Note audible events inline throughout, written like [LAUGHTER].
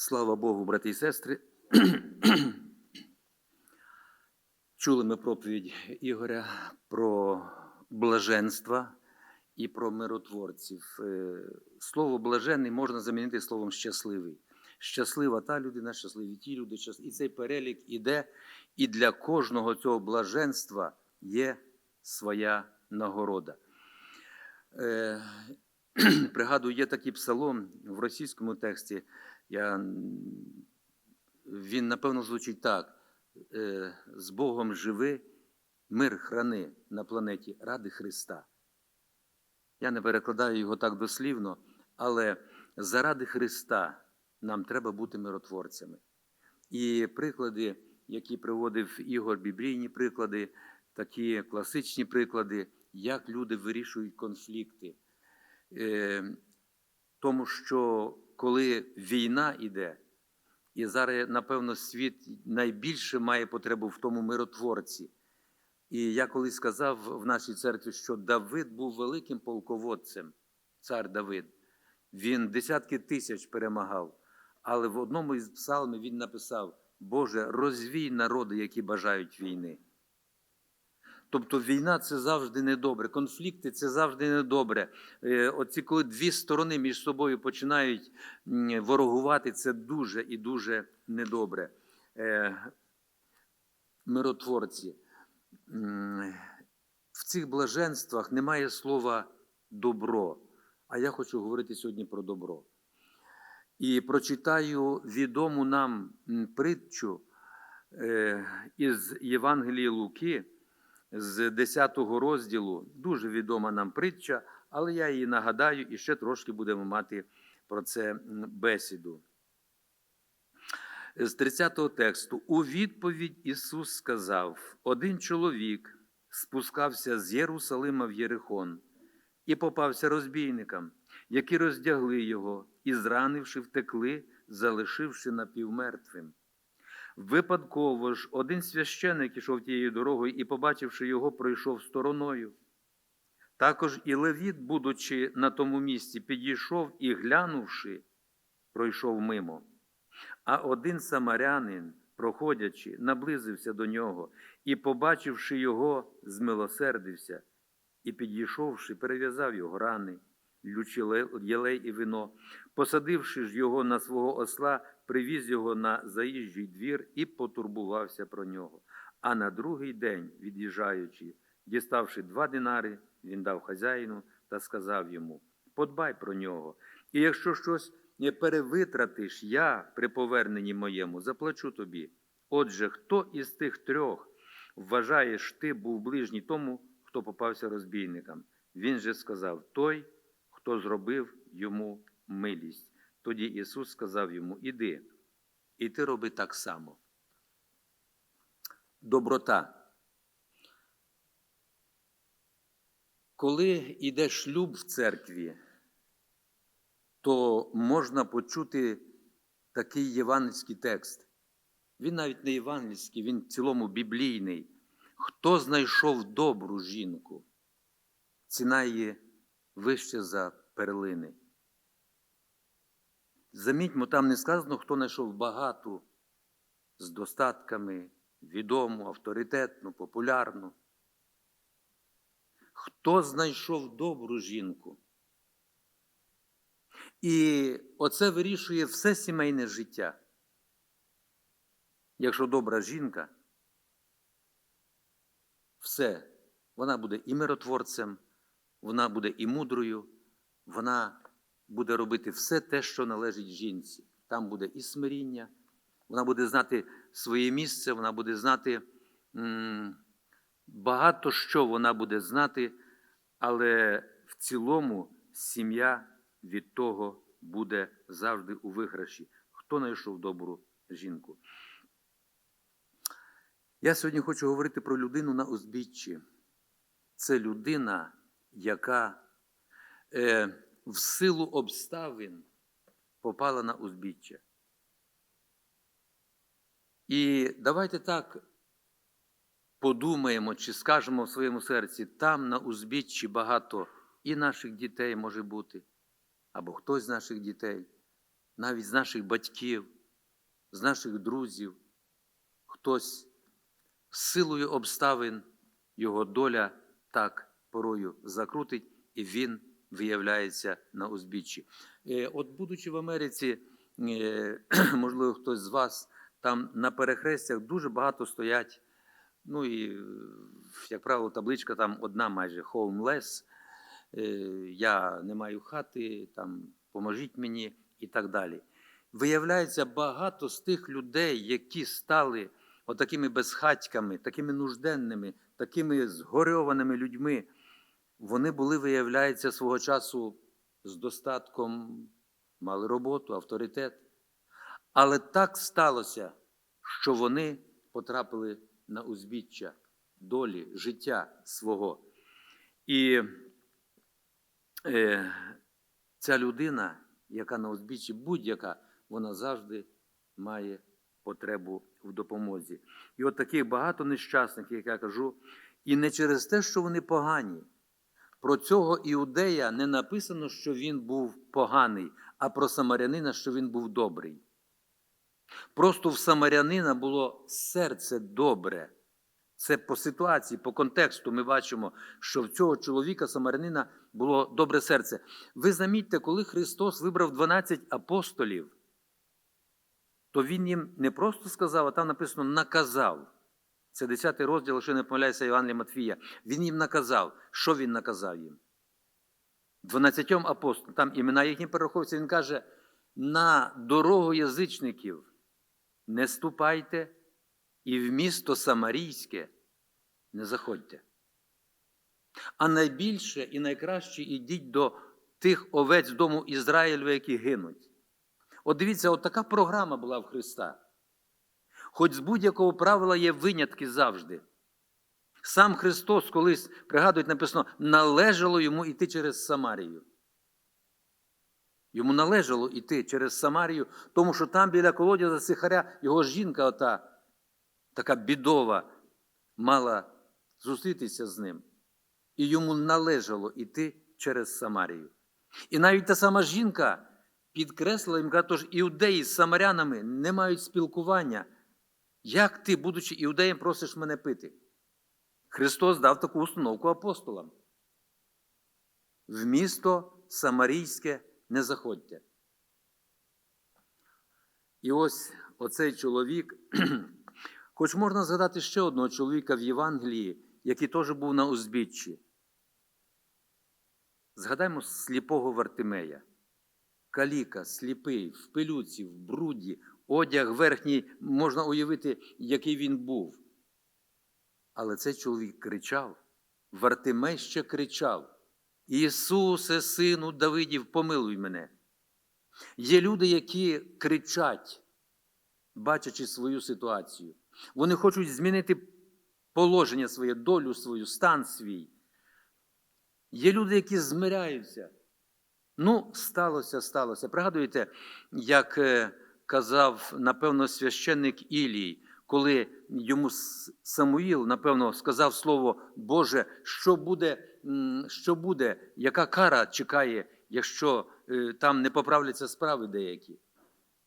Слава Богу, брати і сестри. [CLEARS THROAT] Чули ми проповідь Ігоря про блаженства і про миротворців. Е, Слово блаженний можна замінити словом щасливий. Щаслива та людина, щасливі ті люди, і цей перелік іде, і для кожного цього блаженства є своя нагорода. Е, [CLEARS THROAT] Пригадую, є такий псалом в російському тексті. Я, він, напевно, звучить так: Е, з Богом живи, мир храни на планеті ради Христа. Я не перекладаю його так дослівно, але заради Христа нам треба бути миротворцями. І приклади, які приводив Ігор, біблійні приклади, такі класичні приклади, як люди вирішують конфлікти. Е, Тому що коли війна йде, і зараз, напевно, світ найбільше має потребу в тому миротворці. І я колись сказав в нашій церкві, що Давид був великим полководцем, цар Давид. Він десятки тисяч перемагав. Але в одному із псалмів він написав: Боже, розвій народи, які бажають війни. Тобто війна це завжди недобре, конфлікти це завжди недобре. Е, Оці, коли дві сторони між собою починають ворогувати, це дуже і дуже недобре. Е, Миротворці. В цих блаженствах немає слова добро. А я хочу говорити сьогодні про добро. І прочитаю відому нам притчу е, із Євангелії Луки з 10 розділу. Дуже відома нам притча, але я її нагадаю і ще трошки будемо мати про це бесіду. З 30 тексту. У відповідь Ісус сказав: Один чоловік спускався з Єрусалима в Єрихон і попався розбійникам, які роздягли його і, зранивши, втекли, залишивши напівмертвим. Випадково ж один священик ішов тією дорогою і, побачивши його, пройшов стороною. Також і Левіт, будучи на тому місці, підійшов і, глянувши, пройшов мимо. А один самарянин, проходячи, наблизився до нього і, побачивши його, змилосердився, і, підійшовши, перев'язав його рани, лючи ле- єлей і вино, посадивши ж його на свого осла, привіз його на заїжджий двір і потурбувався про нього. А на другий день, від'їжджаючи, діставши два динари, він дав хазяїну та сказав йому: Подбай про нього, і якщо щось не перевитратиш я при поверненні моєму, заплачу тобі. Отже, хто із тих трьох вважаєш ти був ближній тому, хто попався розбійникам? Він же сказав: той, хто зробив йому милість. Тоді Ісус сказав йому: Іди, і ти роби так само. Доброта. Коли йде шлюб в церкві, то можна почути такий євангельський текст. Він навіть не євангельський, він в цілому біблійний. Хто знайшов добру жінку, ціна її вища за перлини. Замітьмо, там не сказано, хто знайшов багату з достатками, відому, авторитетну, популярну. Хто знайшов добру жінку? І оце вирішує все сімейне життя. Якщо добра жінка, все, вона буде і миротворцем, вона буде і мудрою, вона буде робити все те, що належить жінці. Там буде і смиріння, вона буде знати своє місце, вона буде знати багато що вона буде знати, але в цілому сім'я від того буде завжди у виграші. Хто знайшов добру жінку? Я сьогодні хочу говорити про людину на узбіччі. Це людина, яка е, в силу обставин попала на узбіччя. І давайте так подумаємо, чи скажемо в своєму серці, там на узбіччі багато і наших дітей може бути, або хтось з наших дітей. навіть з наших батьків, з наших друзів, хтось з силою обставин його доля так порою закрутить, і він виявляється на узбіччі. Е, От, будучи в Америці, е, [CLEARS THROAT] можливо, хтось з вас там на перехрестях дуже багато стоять. Ну і, як правило, табличка там одна майже homeless. Е, Я не маю хати, там поможіть мені і так далі. Виявляється, багато з тих людей, які стали отакими безхатьками, такими нужденними, такими згорьованими людьми, вони були, виявляється, свого часу з достатком, мали роботу, авторитет. Але так сталося, що вони потрапили на узбіччя долі, життя свого. І е, ця людина, яка на узбіччі, будь-яка, вона завжди має потребу в допомозі. І от таких багато нещасних, як я кажу, і не через те, що вони погані. Про цього іудея не написано, що він був поганий, а про самарянина, що він був добрий. Просто в самарянина було серце добре. Це по ситуації, по контексту ми бачимо, що в цього чоловіка самарянина було добре серце. Ви замітьте, коли Христос вибрав 12 апостолів, то Він їм не просто сказав, а там написано наказав. Це 10 розділ, якщо не помиляюся, Євангелія Матфія. Він їм наказав. Що він наказав їм? 12 апостолам, там імена їхні перераховуються, він каже: на дорогу язичників не ступайте і в місто Самарійське не заходьте. А найбільше і найкраще ідіть до тих овець дому Ізраїлю, які гинуть. От дивіться, от така програма була в Христа. Хоч з будь-якого правила є винятки завжди. Сам Христос колись, пригадують, написано, належало йому йти через Самарію. Йому належало йти через Самарію, тому що там біля колодязя Сихаря його жінка, ота, така бідова, мала зустрітися з ним. І йому належало йти через Самарію. І навіть та сама жінка підкреслила їм, каже, тож іудеї з самарянами не мають спілкування. Як ти, будучи іудеєм, просиш мене пити? Христос дав таку установку апостолам. В місто Самарійське не заходьте. І ось оцей чоловік, [CLEARS THROAT] хоч можна згадати ще одного чоловіка в Євангелії, який теж був на узбіччі. Згадаймо сліпого Вартимея. Каліка, сліпий, в пилюці, в бруді, одяг верхній, можна уявити, який він був. Але цей чоловік кричав, Вартимей ще кричав: Ісусе, сину Давидів, помилуй мене. Є люди, які кричать, бачачи свою ситуацію. Вони хочуть змінити положення своє, долю свою, стан свій. Є люди, які змиряються. Ну, сталося, сталося. Пригадуєте, як е, казав, напевно, священник Ілій, коли йому Самуїл, напевно, сказав слово Боже, що буде, що буде, яка кара чекає, якщо е, там не поправляться справи деякі.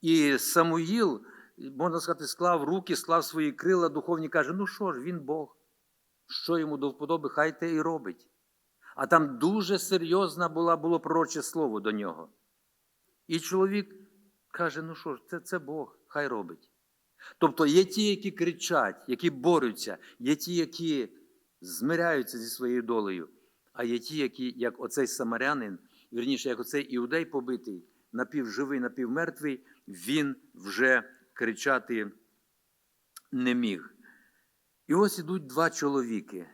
І Самуїл, можна сказати, склав руки, склав свої крила духовні, каже: ну що ж, він Бог, що йому до вподоби, хай те і робить. А там дуже серйозне було пророче слово до нього. І чоловік каже: ну що ж, це, це Бог, хай робить. Тобто є ті, які кричать, які борються, є ті, які змиряються зі своєю долею, а є ті, які, як оцей самарянин, вірніше, як оцей іудей побитий, напівживий, напівмертвий, він вже кричати не міг. І ось ідуть два чоловіки.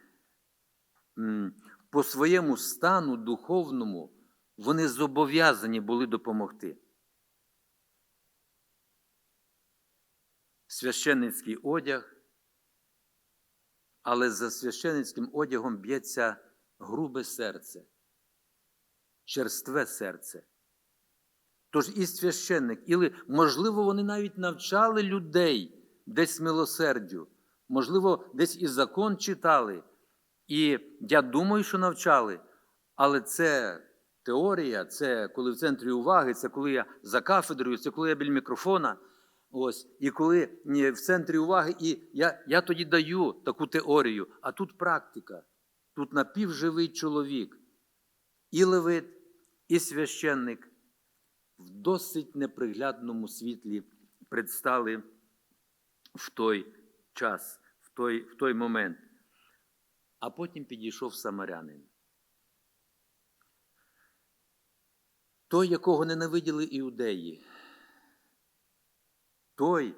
По своєму стану духовному вони зобов'язані були допомогти. Священницький одяг, але за священницьким одягом б'ється грубе серце, черстве серце. Тож і священник, і, можливо, вони навіть навчали людей десь милосердю, можливо, десь і закон читали. І я думаю, що навчали, але це Теорія це коли в центрі уваги, це коли я за кафедрою, це коли я біля мікрофона. Ось, і коли в центрі уваги, і я, я тоді даю таку теорію, а тут практика. Тут напівживий чоловік, і левит, і священник в досить неприглядному світлі предстали в той час, в той, в той момент. А потім підійшов самарянин. Той, якого ненавиділи іудеї, той,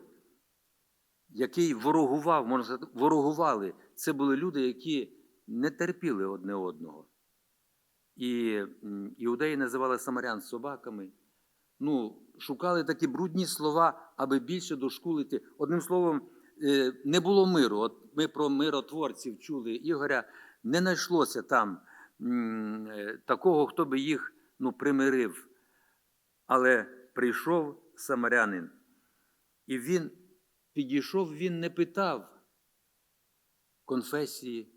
який ворогував, можна сказати, ворогували, це були люди, які не терпіли одне одного. І іудеї називали самарян собаками. Ну, шукали такі брудні слова, аби більше дошкулити. Одним словом, е, не було миру. От ми про миротворців чули Ігоря, не знайшлося там е, такого, хто би їх ну, примирив. Але прийшов самарянин, і він підійшов, він не питав конфесії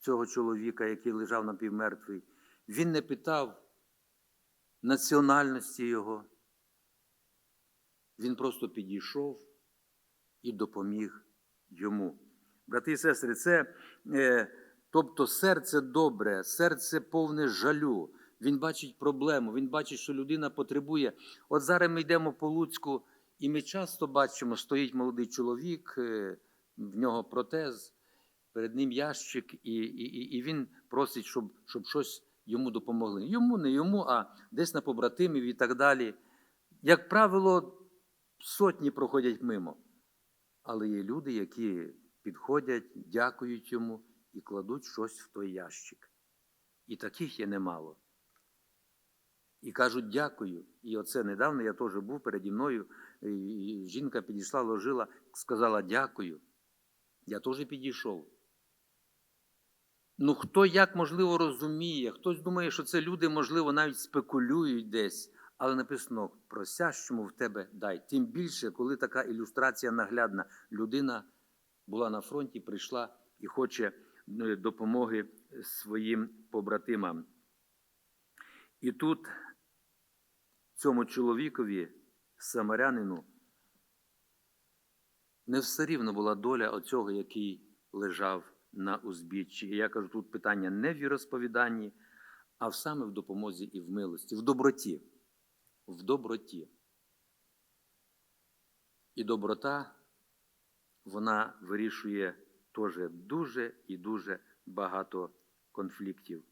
цього чоловіка, який лежав напівмертвий. Він не питав національності його. Він просто підійшов і допоміг йому. Брати і сестри, це е, тобто серце добре, серце повне жалю. Він бачить проблему, він бачить, що людина потребує. От зараз ми йдемо по Луцьку, і ми часто бачимо, стоїть молодий чоловік, е, в нього протез, перед ним ящик, і, і, і- він просить, щоб, щоб щось йому допомогли. Йому, не йому, а десь на побратимів і так далі. Як правило, сотні проходять мимо. Але є люди, які підходять, дякують йому і кладуть щось в той ящик. І таких є немало. І кажуть дякую. І оце недавно я теж був переді мною. Жінка підійшла, ложила, сказала дякую. Я теж підійшов. Ну, хто як можливо розуміє, хтось думає, що це люди, можливо, навіть спекулюють десь, але написано просящому в тебе дай. Тим більше, коли така ілюстрація наглядна, людина була на фронті, прийшла і хоче е, допомоги своїм побратимам. І тут цьому чоловікові, самарянину, не все рівно була доля оцього, який лежав на узбіччі. І я кажу, тут питання не в віросповіданні, а саме в допомозі і в милості, в доброті. В доброті. І доброта, вона вирішує теж дуже і дуже багато конфліктів.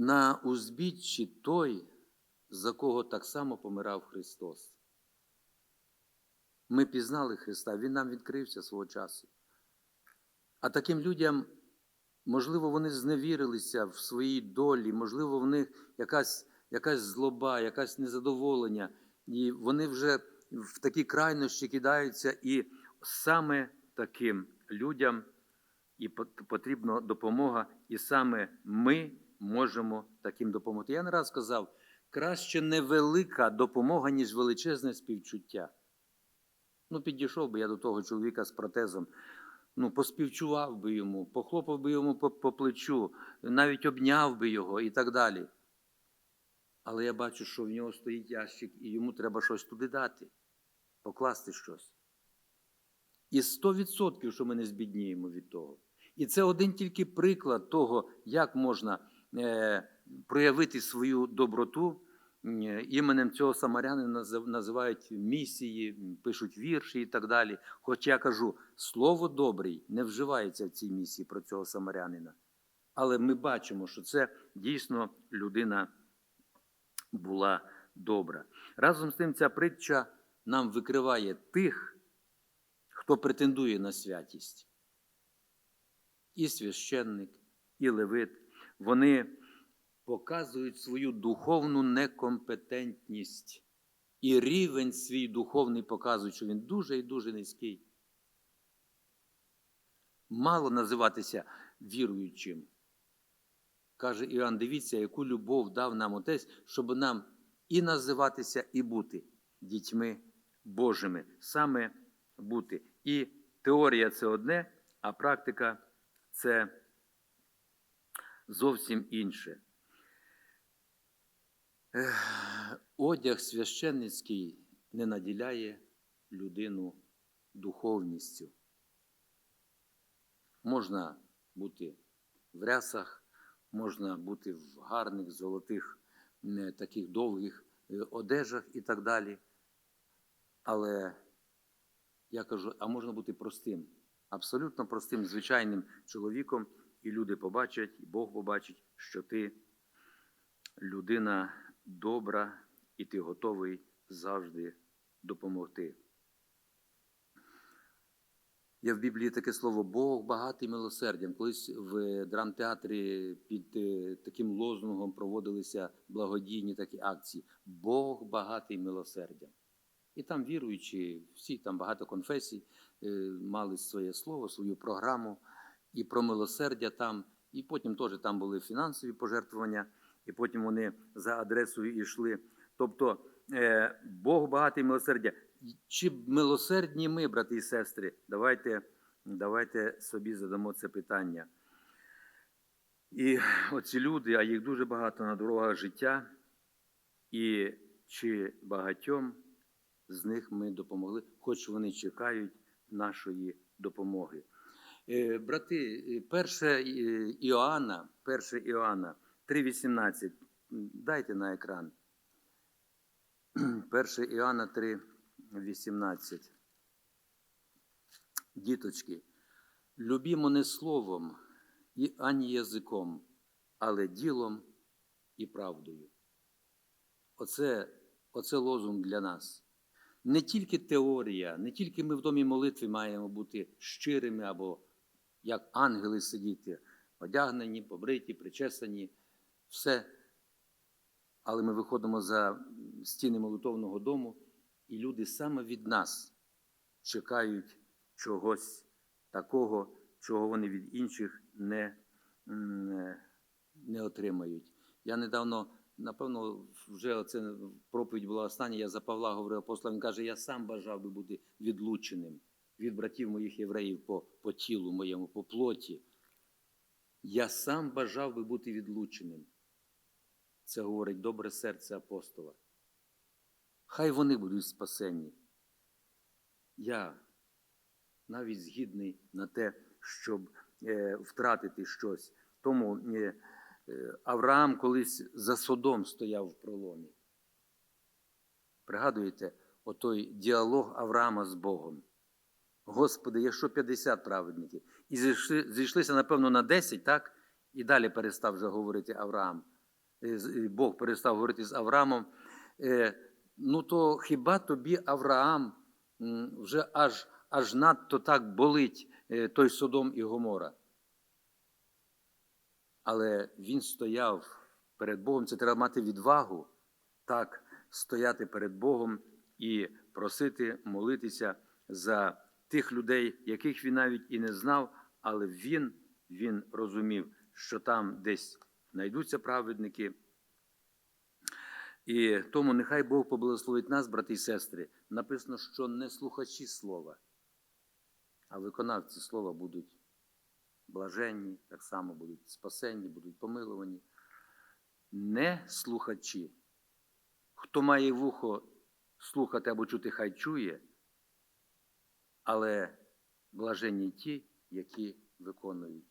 На узбіччі той, за кого так само помирав Христос. Ми пізнали Христа, Він нам відкрився свого часу. А таким людям, можливо, вони зневірилися в своїй долі, можливо, в них якась, якась злоба, якась незадоволення, і вони вже в такі крайнощі кидаються, і саме таким людям і потрібна допомога, і саме ми можемо таким допомогти. Я не раз сказав, краще невелика допомога, ніж величезне співчуття. Ну, підійшов би я до того чоловіка з протезом, ну, поспівчував би йому, похлопав би йому по, по плечу, навіть обняв би його і так далі. Але я бачу, що в нього стоїть ящик, і йому треба щось туди дати, покласти щось. І 100% що ми не збідніємо від того. І це один тільки приклад того, як можна проявити свою доброту. Е, Іменем цього самарянина називають місії, пишуть вірші і так далі. Хоч я кажу, слово добрий не вживається в цій місії про цього самарянина. Але ми бачимо, що це дійсно людина була добра. Разом з тим, ця притча нам викриває тих, хто претендує на святість. І священник, і левит. Вони показують свою духовну некомпетентність. І рівень свій духовний показують, що він дуже і дуже низький. Мало називатися віруючим. Каже Іоанн, дивіться, яку любов дав нам Отець, щоб нам і називатися, і бути дітьми Божими, саме бути. І теорія це одне, а практика це зовсім інше. Одяг священницький не наділяє людину духовністю. Можна бути в рясах, можна бути в гарних золотих, таких довгих е, одежах і так далі. Але я кажу, а можна бути простим, абсолютно простим, звичайним чоловіком, і люди побачать, і Бог побачить, що ти людина добра, і ти готовий завжди допомогти. Є в Біблії таке слово Бог багатий милосердям. Колись в драмтеатрі під е, таким лозунгом проводилися благодійні такі акції. Бог багатий милосердям. І там віруючі, всі там багато конфесій е, мали своє слово, свою програму, і про милосердя там, і потім теж там були фінансові пожертвування, і потім вони за адресою йшли. Тобто е, Бог багатий милосердя. Чи милосердні ми, брати і сестри? Давайте, давайте собі задамо це питання. І оці люди, а їх дуже багато на дорогах життя, і чи багатьом з них ми допомогли, хоч вони чекають нашої допомоги. Е, Брати, е, перше е, Іоанна, перше Іоанна 3,18. Дайте на екран. [CLEARS THROAT] Перше Іоанна 3,18. Діточки, любімо не словом і ані язиком, але ділом і правдою. Оце, оце лозунг для нас. Не тільки теорія, не тільки ми в домі молитви маємо бути щирими або як ангели сидіти, одягнені, побриті, причесані, все. Але ми виходимо за стіни молитовного дому, і люди саме від нас чекають чогось такого, чого вони від інших не, не отримають. Я недавно, напевно, вже оце проповідь була остання, я за Павла говорив апостол, він каже, я сам бажав би бути відлученим від братів моїх євреїв по, по тілу моєму, по плоті. Я сам бажав би бути відлученим. Це говорить добре серце апостола. Хай вони будуть спасені. Я навіть згідний на те, щоб е, втратити щось. Тому е, е, Авраам колись за Содом стояв в проломі. Пригадуєте, отой діалог Авраама з Богом. Господи, якщо 50 праведників, і зійшли, зійшлися, напевно, на 10, так? І далі перестав вже говорити Авраам. Е, е, Бог перестав говорити з Авраамом. Е, Ну, то хіба тобі Авраам вже аж, аж надто так болить той Содом і Гомора? Але він стояв перед Богом. Це треба мати відвагу, так, стояти перед Богом і просити, молитися за тих людей, яких він навіть і не знав, але він, він розумів, що там десь знайдуться праведники. І тому нехай Бог поблагословить нас, брати і сестри. Написано, що не слухачі слова, а виконавці слова будуть блаженні, так само будуть спасенні, будуть помилувані. Не слухачі. Хто має вухо слухати або чути, хай чує, але блаженні ті, які виконують